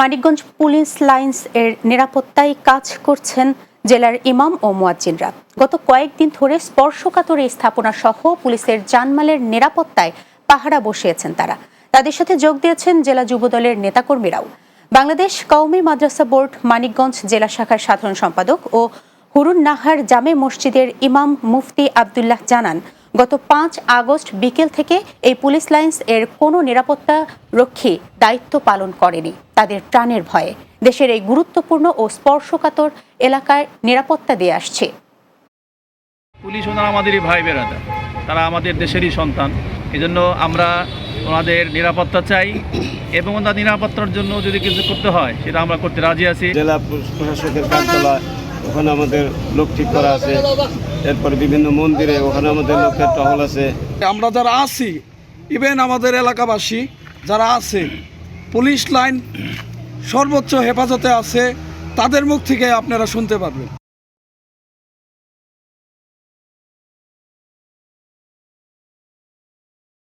Manikganj police lines এর নিরাপত্তায় কাজ করছেন জেলার ইমাম ও মুয়াজ্জিনরা। গত কয়েকদিন ধরে স্পর্শকাতর এই স্থাপনা সহ পুলিশের জানমালের নিরাপত্তায় পাহারা বসিয়েছেন তারা। তাদের সাথে যোগ দিয়েছেন জেলা যুবদলের নেতাকর্মীরাও। বাংলাদেশ কওমি মাদ্রাসা বোর্ড মানিকগঞ্জ জেলা শাখার সাধারণ সম্পাদক ও হুরুন নাহার জামে মসজিদের ইমাম মুফতি আবদুল্লাহ জানান গত পাঁচ আগস্ট বিকেল থেকে এই পুলিশ লাইন্স এর কোনো নিরাপত্তা রক্ষী দায়িত্ব পালন করেনি। তাদের প্রাণের ভয়ে দেশের এই গুরুত্বপূর্ণ ও স্পর্শকাতর এলাকায় নিরাপত্তা দিয়ে আসছে। পুলিশ ওনারা আমাদেরই ভাই বেড়াদা তারা আমাদের দেশেরই সন্তান। এজন্য আমরা ওনাদের নিরাপত্তা চাই এবং ওনার নিরাপত্তার জন্য যদি কিছু করতে হয় সেটা আমরা করতে রাজি আছি। জেলা প্রশাসকের কার্যালয় ওখানে আমাদের লোক ঠিক করা আছে। এরপরে বিভিন্ন মন্দিরে ওখানে আমাদের লোকের টহল আছে। আমরা যারা আছি ইভেন আমাদের এলাকাবাসী যারা আছে, পুলিশ লাইন সর্বোচ্চ হেফাজতে আছে, তাদের মুখ থেকে আপনারা শুনতে পারবেন।